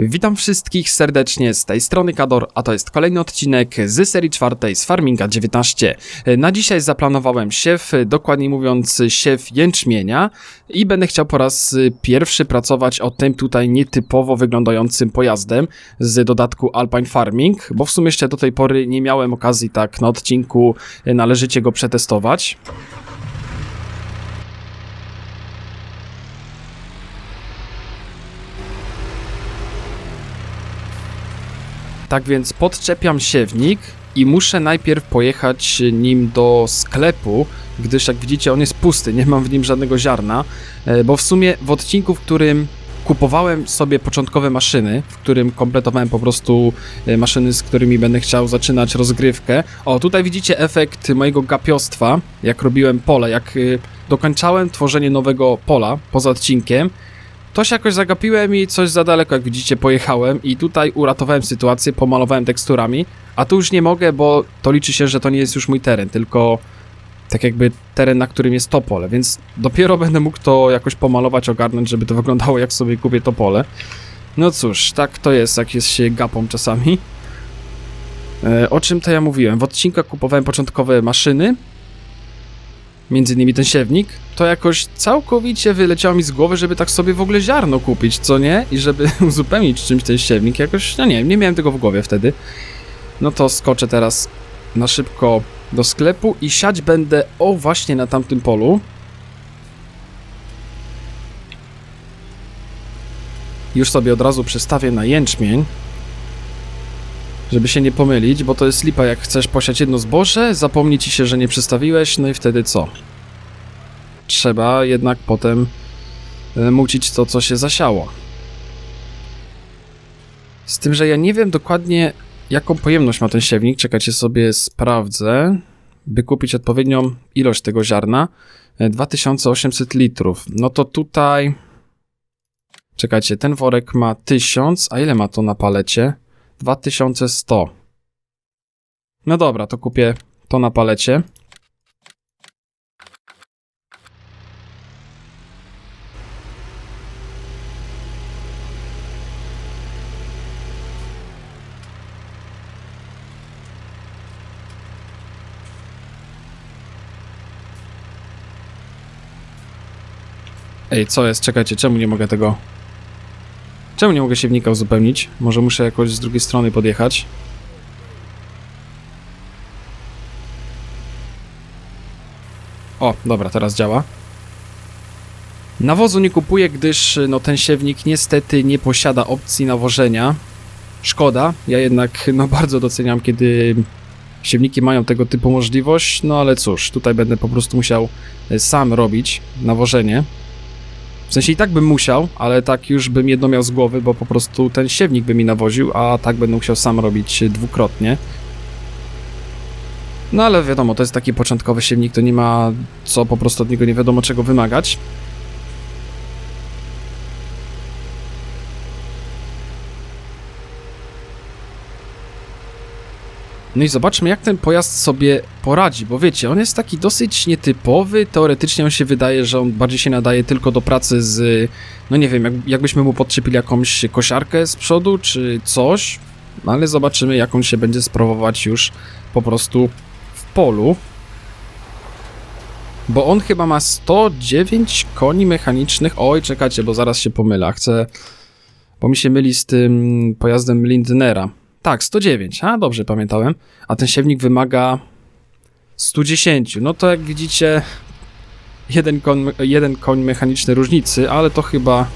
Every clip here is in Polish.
Witam wszystkich serdecznie z tej strony Kador, a to jest kolejny odcinek z serii czwartej z Farminga 19. Na dzisiaj zaplanowałem siew, dokładniej mówiąc siew jęczmienia i będę chciał po raz pierwszy pracować o tym tutaj nietypowo wyglądającym pojazdem z dodatku Alpine Farming, bo w sumie jeszcze do tej pory nie miałem okazji tak na odcinku należycie go przetestować. Tak więc podczepiam siewnik i muszę najpierw pojechać nim do sklepu, gdyż jak widzicie on jest pusty, nie mam w nim żadnego ziarna, e, bo w sumie w odcinku, w którym kupowałem sobie początkowe maszyny, w którym kompletowałem po prostu e, maszyny, z którymi będę chciał zaczynać rozgrywkę. O, tutaj widzicie efekt mojego gapiostwa, jak robiłem pole, jak e, dokończałem tworzenie nowego pola poza odcinkiem, to się jakoś zagapiłem i coś za daleko, jak widzicie, pojechałem i tutaj uratowałem sytuację, pomalowałem teksturami, a tu już nie mogę, bo to liczy się, że to nie jest już mój teren, tylko tak jakby teren, na którym jest to pole, więc dopiero będę mógł to jakoś pomalować, ogarnąć, żeby to wyglądało jak sobie kupię to pole. No cóż, tak to jest, jak jest się gapą czasami. E, o czym to ja mówiłem? W odcinkach kupowałem początkowe maszyny, między innymi ten siewnik, to jakoś całkowicie wyleciało mi z głowy, żeby tak sobie w ogóle ziarno kupić, co nie? I żeby uzupełnić czymś ten siewnik, jakoś, no nie nie miałem tego w głowie wtedy. No to skoczę teraz na szybko do sklepu i siać będę, o właśnie na tamtym polu. Już sobie od razu przestawię na jęczmień, żeby się nie pomylić, bo to jest lipa, jak chcesz posiać jedno zboże, zapomni ci się, że nie przestawiłeś, no i wtedy co? Trzeba jednak potem e, mucić to, co się zasiało. Z tym, że ja nie wiem dokładnie, jaką pojemność ma ten siewnik. Czekajcie sobie, sprawdzę, by kupić odpowiednią ilość tego ziarna. E, 2800 litrów. No to tutaj... Czekajcie, ten worek ma 1000, a ile ma to na palecie? 2100. No dobra, to kupię to na palecie. Ej, co jest? Czekajcie, czemu nie mogę tego... Czemu nie mogę siewnika uzupełnić? Może muszę jakoś z drugiej strony podjechać? O, dobra, teraz działa. Nawozu nie kupuję, gdyż no, ten siewnik niestety nie posiada opcji nawożenia. Szkoda, ja jednak no, bardzo doceniam, kiedy siewniki mają tego typu możliwość, no ale cóż, tutaj będę po prostu musiał e, sam robić nawożenie. W sensie i tak bym musiał, ale tak już bym jedno miał z głowy, bo po prostu ten siewnik by mi nawoził, a tak będę musiał sam robić dwukrotnie. No ale wiadomo, to jest taki początkowy siewnik, to nie ma co po prostu od niego nie wiadomo czego wymagać. No i zobaczmy, jak ten pojazd sobie poradzi, bo wiecie, on jest taki dosyć nietypowy. Teoretycznie on się wydaje, że on bardziej się nadaje tylko do pracy z, no nie wiem, jak, jakbyśmy mu podczepili jakąś kosiarkę z przodu czy coś, no ale zobaczymy, jak on się będzie sprawować już po prostu w polu. Bo on chyba ma 109 koni mechanicznych. Oj, czekajcie, bo zaraz się pomylę. Chcę, bo mi się myli z tym pojazdem Lindnera. Tak, 109. A, dobrze pamiętałem. A ten siewnik wymaga 110. No to jak widzicie, jeden koń, jeden koń mechaniczny różnicy, ale to chyba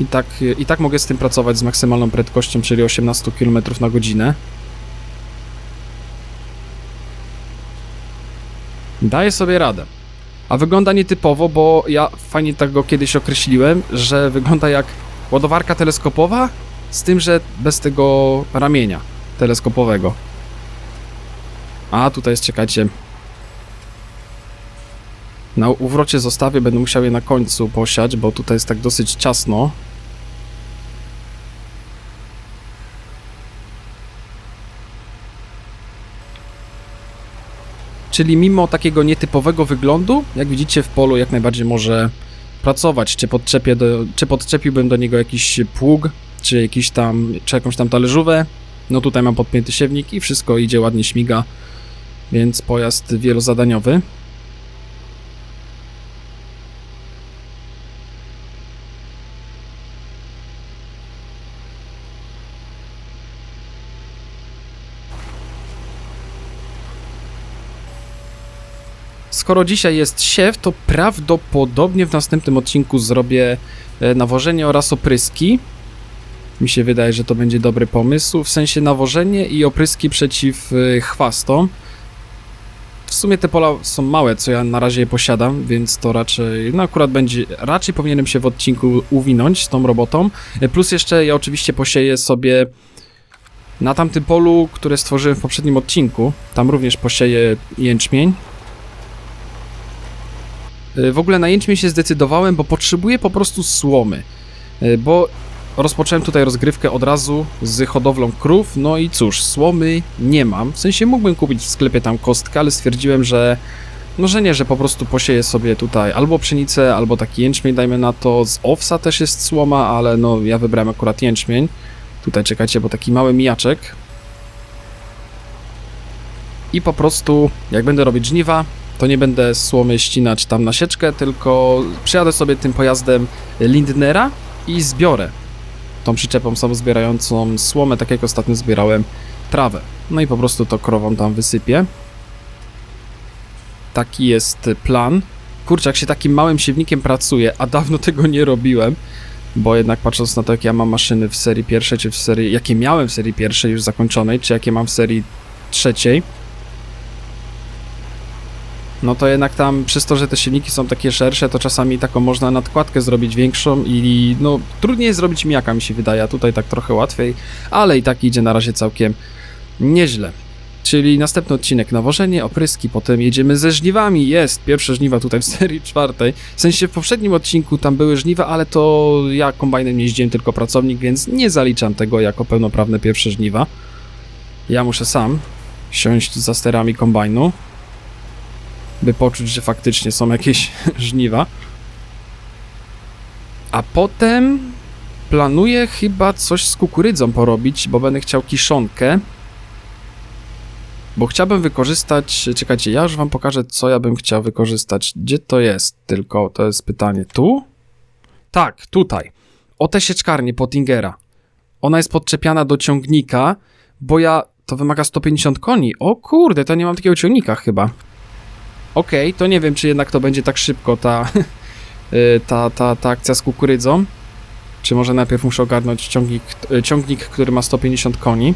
i tak, i tak mogę z tym pracować z maksymalną prędkością, czyli 18 km na godzinę. Daję sobie radę. A wygląda nietypowo, bo ja fajnie tak go kiedyś określiłem, że wygląda jak ładowarka teleskopowa, z tym, że bez tego ramienia teleskopowego. A tutaj jest, czekajcie. Na uwrocie zostawię, będę musiał je na końcu posiać, bo tutaj jest tak dosyć ciasno. Czyli mimo takiego nietypowego wyglądu, jak widzicie w polu jak najbardziej może pracować. Czy, podczepię do, czy podczepiłbym do niego jakiś pług, czy jakiś tam, czy jakąś tam talerzówę. No tutaj mam podpięty siewnik i wszystko idzie ładnie śmiga, więc pojazd wielozadaniowy. Skoro dzisiaj jest siew, to prawdopodobnie w następnym odcinku zrobię e, nawożenie oraz opryski. Mi się wydaje, że to będzie dobry pomysł, w sensie nawożenie i opryski przeciw e, chwastom. W sumie te pola są małe, co ja na razie je posiadam, więc to raczej, no akurat będzie, raczej powinienem się w odcinku uwinąć z tą robotą. E, Plus jeszcze ja oczywiście posieję sobie na tamtym polu, które stworzyłem w poprzednim odcinku. Tam również posieję jęczmień. Y, W ogóle na jęczmień się zdecydowałem, bo potrzebuję po prostu słomy. Y, Bo rozpocząłem tutaj rozgrywkę od razu z hodowlą krów, no i cóż, słomy nie mam. W sensie mógłbym kupić w sklepie tam kostkę, ale stwierdziłem, że no że nie, że po prostu posieję sobie tutaj albo pszenicę, albo taki jęczmień, dajmy na to. Z owsa też jest słoma, ale no ja wybrałem akurat jęczmień. Tutaj czekajcie, bo taki mały mijaczek. I po prostu, jak będę robić żniwa, to nie będę słomy ścinać tam na sieczkę, tylko przyjadę sobie tym pojazdem Lindnera i zbiorę tą przyczepą samozbierającą słomę, tak jak ostatnio zbierałem trawę. No i po prostu to krową tam wysypię. Taki jest plan. Kurczę, jak się takim małym siewnikiem pracuje, a dawno tego nie robiłem, bo jednak patrząc na to, jakie ja mam maszyny w serii pierwszej, czy w serii, jakie miałem w serii pierwszej już zakończonej, czy jakie mam w serii trzeciej, no to jednak tam przez to, że te silniki są takie szersze, to czasami taką można nadkładkę zrobić większą i no trudniej jest zrobić mijaka mi się wydaje, a tutaj tak trochę łatwiej, ale i tak idzie na razie całkiem nieźle. Czyli następny odcinek nawożenie, opryski, potem jedziemy ze żniwami. Jest, pierwsze żniwa tutaj w serii czwartej. W sensie w poprzednim odcinku tam były żniwa, ale to ja kombajnem nie jeździłem, tylko pracownik, więc nie zaliczam tego jako pełnoprawne pierwsze żniwa. Ja muszę sam siąść za sterami kombajnu by poczuć, że faktycznie są jakieś żniwa. A potem planuję chyba coś z kukurydzą porobić, bo będę chciał kiszonkę. Bo chciałbym wykorzystać. Czekajcie, ja już wam pokażę, co ja bym chciał wykorzystać. Gdzie to jest? Tylko to jest pytanie. Tu? Tak, tutaj. O tę sieczkarnię Pottingera. Ona jest podczepiana do ciągnika, bo ja. To wymaga 150 koni. O kurde, to nie mam takiego ciągnika chyba. Okej, to nie wiem, czy jednak to będzie tak szybko ta, y, ta, ta, ta akcja z kukurydzą. Czy może najpierw muszę ogarnąć ciągnik, y, ciągnik, który ma 150 koni.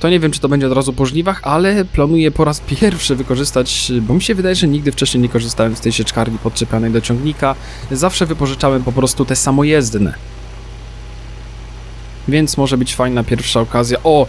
To nie wiem, czy to będzie od razu po żniwach, ale planuję po raz pierwszy wykorzystać, bo mi się wydaje, że nigdy wcześniej nie korzystałem z tej sieczkarni podczepianej do ciągnika. Zawsze wypożyczałem po prostu te samojezdne. Więc może być fajna pierwsza okazja. O!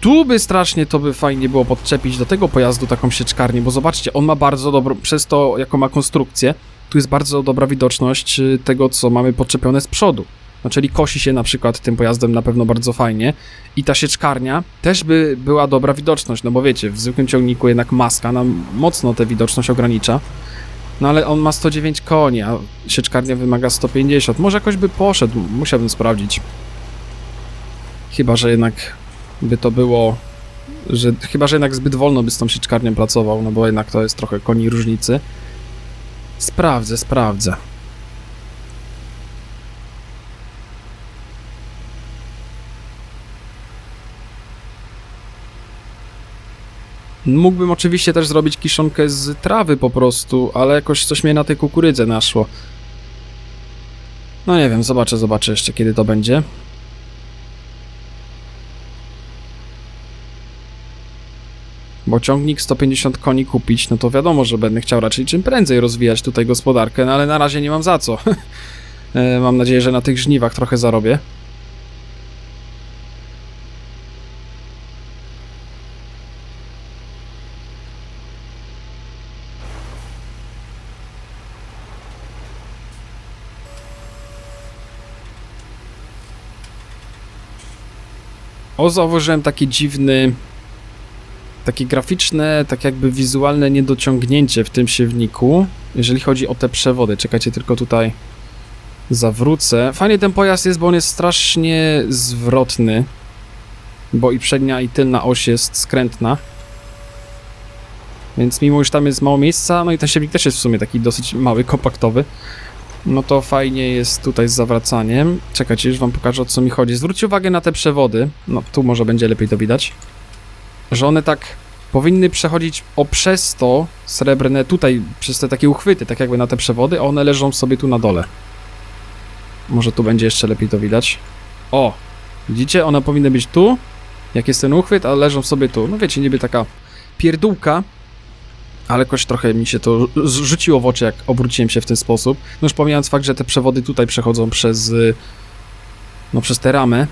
Tu by strasznie to by fajnie było podczepić do tego pojazdu taką sieczkarnię, bo zobaczcie, on ma bardzo dobrą, przez to jaką ma konstrukcję, tu jest bardzo dobra widoczność y, tego, co mamy podczepione z przodu. No, czyli kosi się na przykład tym pojazdem na pewno bardzo fajnie i ta sieczkarnia też by była dobra widoczność, no bo wiecie, w zwykłym ciągniku jednak maska nam mocno tę widoczność ogranicza. No ale on ma 109 koni, a sieczkarnia wymaga 150. Może jakoś by poszedł, musiałbym sprawdzić. Chyba, że jednak by to było, że chyba, że jednak zbyt wolno by z tą sieczkarnią pracował, no bo jednak to jest trochę koni różnicy. Sprawdzę, sprawdzę. Mógłbym oczywiście też zrobić kiszonkę z trawy po prostu, ale jakoś coś mnie na tej kukurydze naszło. No nie wiem, zobaczę, zobaczę jeszcze kiedy to będzie. Bo ciągnik 150 koni kupić, no to wiadomo, że będę chciał raczej czym prędzej rozwijać tutaj gospodarkę, no ale na razie nie mam za co. E, mam nadzieję, że na tych żniwach trochę zarobię. O, zauważyłem taki dziwny takie graficzne, tak jakby wizualne niedociągnięcie w tym siewniku, jeżeli chodzi o te przewody. Czekajcie tylko tutaj. zawrócę. Fajnie ten pojazd jest, bo on jest strasznie zwrotny, bo i przednia i tylna oś jest skrętna. Więc mimo, że tam jest mało miejsca, no i ten siewnik też jest w sumie taki dosyć mały, kompaktowy, no to fajnie jest tutaj z zawracaniem. Czekajcie, już wam pokażę o co mi chodzi. Zwróćcie uwagę na te przewody, no tu może będzie lepiej to widać, że one tak powinny przechodzić o przez to srebrne, tutaj przez te takie uchwyty, tak jakby na te przewody, a one leżą sobie tu na dole. Może tu będzie jeszcze lepiej to widać. O! Widzicie? One powinny być tu, jak jest ten uchwyt, a leżą sobie tu. No wiecie, niby taka pierdółka, ale jakoś trochę mi się to rzuciło w oczy, jak obróciłem się w ten sposób. No już pomijając fakt, że te przewody tutaj przechodzą przez, y, no przez te ramy.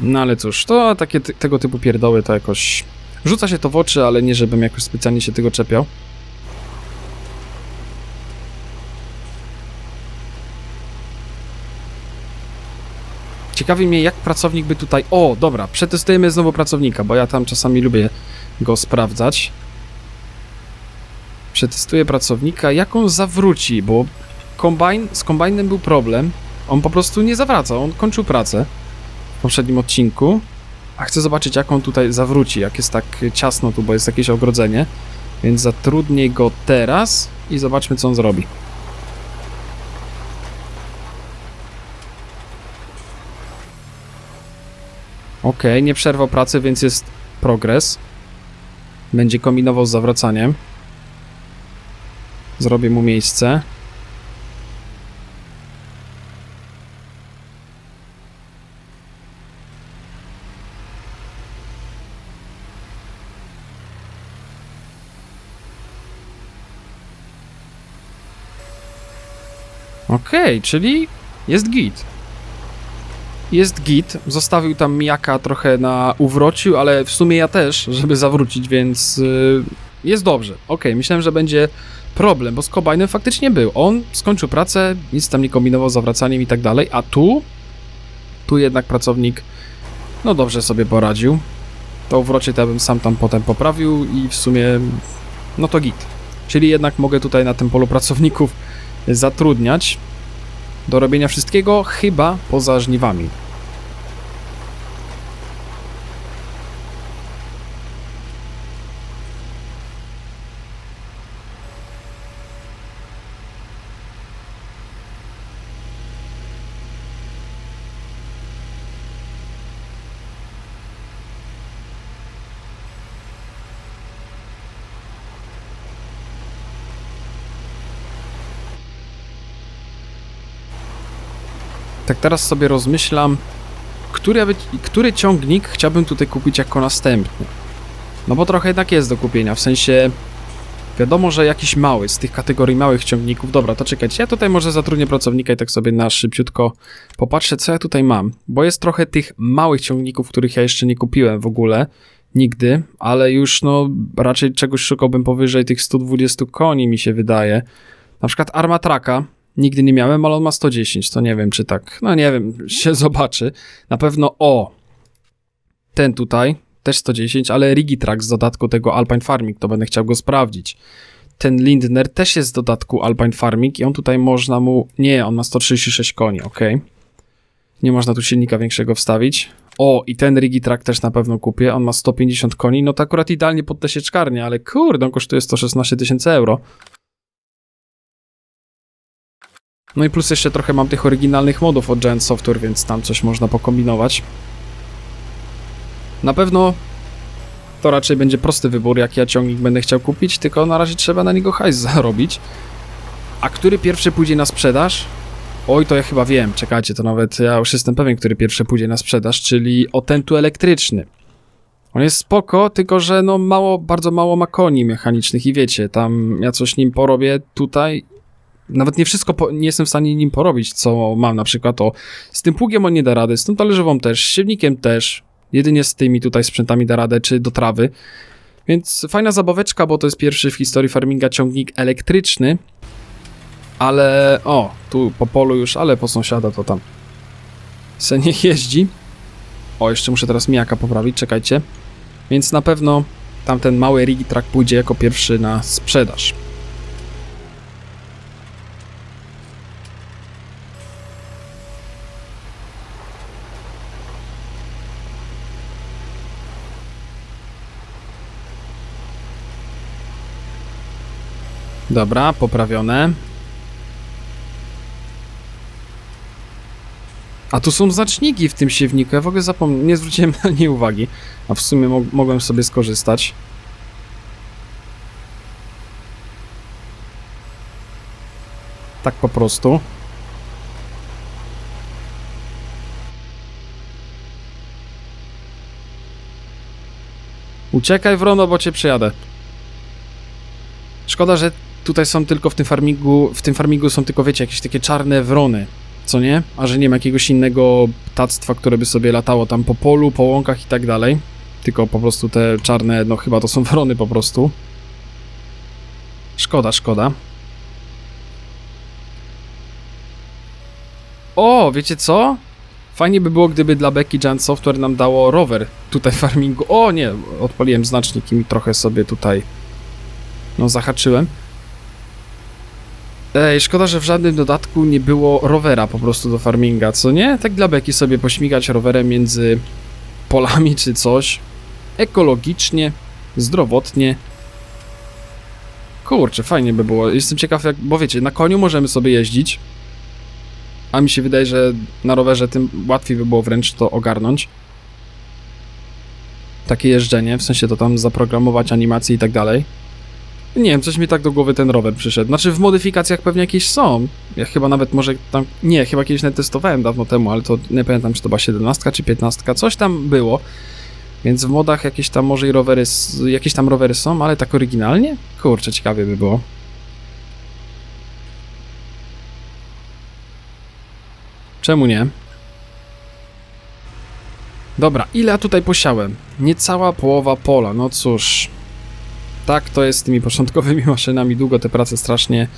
No ale cóż, to takie tego typu pierdoły to jakoś rzuca się to w oczy, ale nie żebym jakoś specjalnie się tego czepiał. Ciekawi mnie, jak pracownik by tutaj. O, dobra, przetestujemy znowu pracownika, bo ja tam czasami lubię go sprawdzać. Przetestuję pracownika, jak on zawróci, bo kombajn, z kombajnem był problem. On po prostu nie zawraca, on kończył pracę w poprzednim odcinku. A chcę zobaczyć, jak on tutaj zawróci, jak jest tak ciasno tu, bo jest jakieś ogrodzenie. Więc zatrudnię go teraz i zobaczmy, co on zrobi. Okej, nie przerwał pracy, więc jest progres. Będzie kombinował z zawracaniem. Zrobię mu miejsce. Okej, czyli jest git. Jest git. Zostawił tam Mijaka trochę na uwrocił, ale w sumie ja też, żeby zawrócić, więc y, jest dobrze. Okej, myślałem, że będzie problem, bo z Kobajnem faktycznie był. On skończył pracę, nic tam nie kombinował z zawracaniem i tak dalej, a tu, tu jednak pracownik, no dobrze sobie poradził. To uwrocie to ja bym sam tam potem poprawił i w sumie, no to git. Czyli jednak mogę tutaj na tym polu pracowników zatrudniać do robienia wszystkiego, chyba poza żniwami. Tak teraz sobie rozmyślam, który, który ciągnik chciałbym tutaj kupić jako następny. No bo trochę jednak jest do kupienia, w sensie wiadomo, że jakiś mały, z tych kategorii małych ciągników. Dobra, to czekajcie, ja tutaj może zatrudnię pracownika i tak sobie na szybciutko popatrzę, co ja tutaj mam. Bo jest trochę tych małych ciągników, których ja jeszcze nie kupiłem w ogóle, nigdy, ale już no raczej czegoś szukałbym powyżej tych 120 koni mi się wydaje. Na przykład Armatraka, Nigdy nie miałem, ale on ma 110, to nie wiem czy tak. No nie wiem, się zobaczy. Na pewno o. Ten tutaj też 110, ale Rigitrax z dodatku tego Alpine Farming, to będę chciał go sprawdzić. Ten Lindner też jest z dodatku Alpine Farming i on tutaj można mu. Nie, on ma 136 koni, ok. Nie można tu silnika większego wstawić. O, i ten Rigitrack też na pewno kupię. On ma 150 koni, no to akurat idealnie pod te sieczkarnie, ale kurde, on kosztuje 116 tysięcy euro. No i plus jeszcze trochę mam tych oryginalnych modów od Giant Software, więc tam coś można pokombinować. Na pewno to raczej będzie prosty wybór, jaki ja ciągnik będę chciał kupić, tylko na razie trzeba na niego hajs zarobić. A który pierwszy pójdzie na sprzedaż? Oj, to ja chyba wiem, czekajcie, to nawet ja już jestem pewien, który pierwszy pójdzie na sprzedaż, czyli Otentu elektryczny. On jest spoko, tylko że no mało, bardzo mało ma koni mechanicznych i wiecie, tam ja coś nim porobię tutaj nawet nie wszystko po, nie jestem w stanie nim porobić, co mam na przykład o z tym pługiem on nie da rady, z tą talerzową też, z siewnikiem też, jedynie z tymi tutaj sprzętami da radę, czy do trawy. Więc fajna zabaweczka, bo to jest pierwszy w historii farminga ciągnik elektryczny, ale o, tu po polu już, ale po sąsiada to tam se niech jeździ. O, jeszcze muszę teraz mijaka poprawić, czekajcie. Więc na pewno tamten mały Rigitrack pójdzie jako pierwszy na sprzedaż. Dobra, poprawione. A tu są znaczniki w tym siewniku. Ja w ogóle zapomniałem, nie zwróciłem na nie uwagi. A w sumie mo mogłem sobie skorzystać. Tak po prostu. Uciekaj Wrono, bo cię przyjadę. Szkoda, że tutaj są tylko w tym farmingu, w tym farmingu są tylko, wiecie, jakieś takie czarne wrony, co nie? A że nie ma jakiegoś innego ptactwa, które by sobie latało tam po polu, po łąkach i tak dalej. Tylko po prostu te czarne, no chyba to są wrony po prostu. Szkoda, szkoda. O, wiecie co? Fajnie by było, gdyby dla Becky Giant Software nam dało rower tutaj w farmingu. O nie, odpaliłem znacznik i trochę sobie tutaj no zahaczyłem. Ej, szkoda, że w żadnym dodatku nie było rowera po prostu do farminga, co nie? Tak dla beki sobie pośmigać rowerem między polami czy coś. Ekologicznie, zdrowotnie. Kurczę, fajnie by było. Jestem ciekaw, jak, bo wiecie, na koniu możemy sobie jeździć. A mi się wydaje, że na rowerze tym łatwiej by było wręcz to ogarnąć. Takie jeżdżenie, w sensie to tam zaprogramować animacje i tak dalej. Nie wiem, coś mi tak do głowy ten rower przyszedł. Znaczy w modyfikacjach pewnie jakieś są. Ja chyba nawet może tam... Nie, chyba kiedyś nawet testowałem dawno temu, ale to nie pamiętam, czy to była 17 czy 15. Coś tam było. Więc w modach jakieś tam może i rowery... Jakieś tam rowery są, ale tak oryginalnie? Kurczę, ciekawie by było. Czemu nie? Dobra, ile ja tutaj posiałem? Niecała połowa pola, no cóż tak to jest z tymi początkowymi maszynami, długo te prace strasznie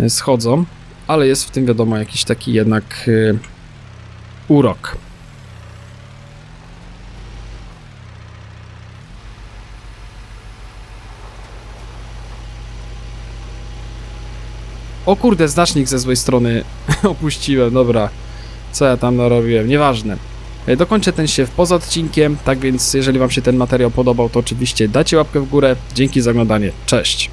e, schodzą, ale jest w tym wiadomo jakiś taki jednak e, urok. O kurde, znacznik ze złej strony opuściłem, dobra. Co ja tam narobiłem, nieważne. E, Dokończę ten siew poza odcinkiem, tak więc jeżeli Wam się ten materiał podobał, to oczywiście dajcie łapkę w górę. Dzięki za oglądanie, cześć!